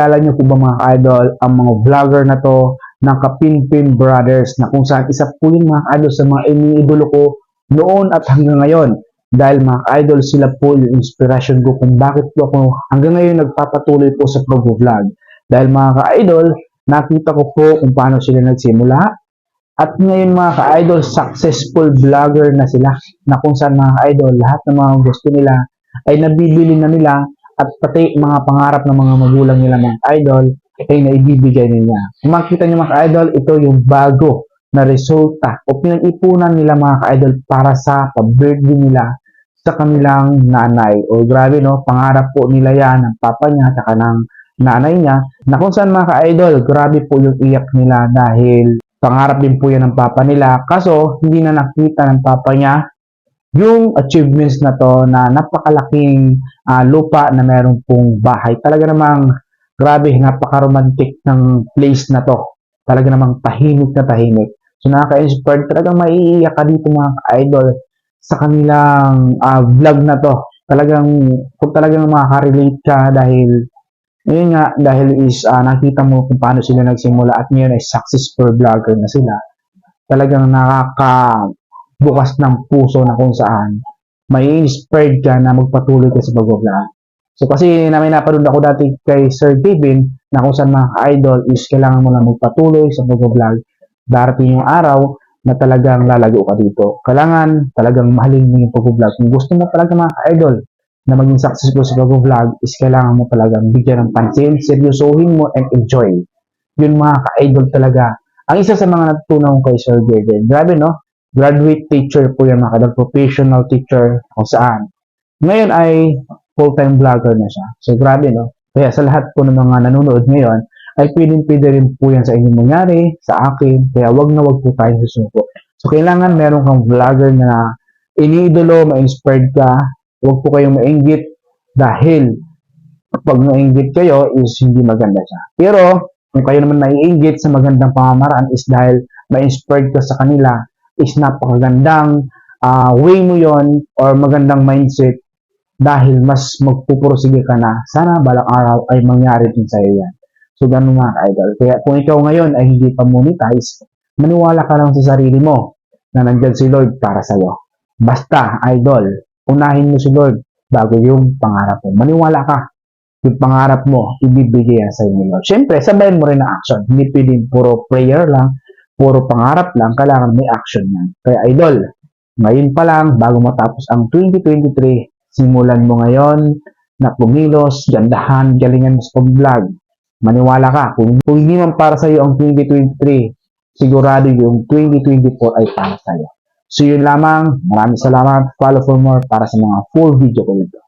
Kala niyo po ba mga idol ang mga vlogger na to ng Kapinpin Brothers na kung saan isa po yung mga idol sa mga iniidolo ko noon at hanggang ngayon. Dahil mga idol sila po yung inspiration ko kung bakit po ako hanggang ngayon nagpapatuloy po sa pag-vlog. Dahil mga ka-idol, nakita ko po kung paano sila nagsimula at ngayon mga ka-idol, successful vlogger na sila na kung saan mga ka-idol, lahat ng mga gusto nila ay nabibili na nila at pati mga pangarap ng mga magulang nila mga idol ay naibibigay nila. Kung makita niyo mga idol, ito yung bago na resulta o pinag-ipunan nila mga ka-idol para sa pa-birthday nila sa kanilang nanay. O grabe no, pangarap po nila yan ng papa niya at ng nanay niya na kung saan mga ka-idol, grabe po yung iyak nila dahil pangarap din po yan ng papa nila. Kaso, hindi na nakita ng papa niya yung achievements na to na napakalaking ah, lupa na meron pong bahay. Talaga namang grabe, napaka-romantic ng place na to. Talaga namang tahimik na tahimik. So nakaka-inspired, talagang maiiyak ka dito mga idol sa kanilang ah, vlog na to. Talagang, kung talagang makaka-relate ka dahil yun nga, dahil is ah, nakita mo kung paano sila nagsimula at ngayon ay successful vlogger na sila. Talagang nakaka bukas ng puso na kung saan may inspired ka na magpatuloy ka sa pag-vlog. So kasi na may napanood ako dati kay Sir Kevin na kung saan mga idol is kailangan mo na magpatuloy sa pag-vlog. Darating yung araw na talagang lalago ka dito. Kailangan talagang mahalin mo yung pag-vlog. Kung gusto mo talaga mga idol na maging successful sa pag-vlog is kailangan mo talagang bigyan ng pansin, seryosohin mo and enjoy. Yun mga ka-idol talaga. Ang isa sa mga natutunan ko kay Sir Kevin. Grabe no? Graduate teacher po yan mga kadal, professional teacher kung saan. Ngayon ay full-time vlogger na siya. So grabe no. Kaya sa lahat po ng mga nanonood ngayon, ay pwedeng pwede rin po yan sa inyong mangyari, sa akin. Kaya wag na wag po tayo susuko. So kailangan meron kang vlogger na iniidolo, ma-inspired ka. Wag po kayong mainggit dahil pag nainggit kayo is hindi maganda siya. Pero kung kayo naman naiinggit sa magandang pamamaraan is dahil ma-inspired ka sa kanila, is napakagandang ah, way mo yon or magandang mindset dahil mas magpupursige ka na sana balang araw ay mangyari din sa iyo yan. So, ganun mga idol. Kaya kung ikaw ngayon ay hindi pa monetize, maniwala ka lang sa sarili mo na nandyan si Lord para sa iyo. Basta, idol, unahin mo si Lord bago yung pangarap mo. Maniwala ka. Yung pangarap mo, ibibigay yan sa inyo, Lord. Siyempre, sabayan mo rin ang action. Hindi pwedeng puro prayer lang, puro pangarap lang, kailangan may action yan. Kaya idol, ngayon pa lang, bago matapos ang 2023, simulan mo ngayon na pumilos, gandahan, galingan mo sa pag-vlog. Maniwala ka, kung, kung hindi man para sa iyo ang 2023, sigurado yung 2024 ay para sa iyo. So yun lamang, maraming salamat, follow for more para sa mga full video ko dito.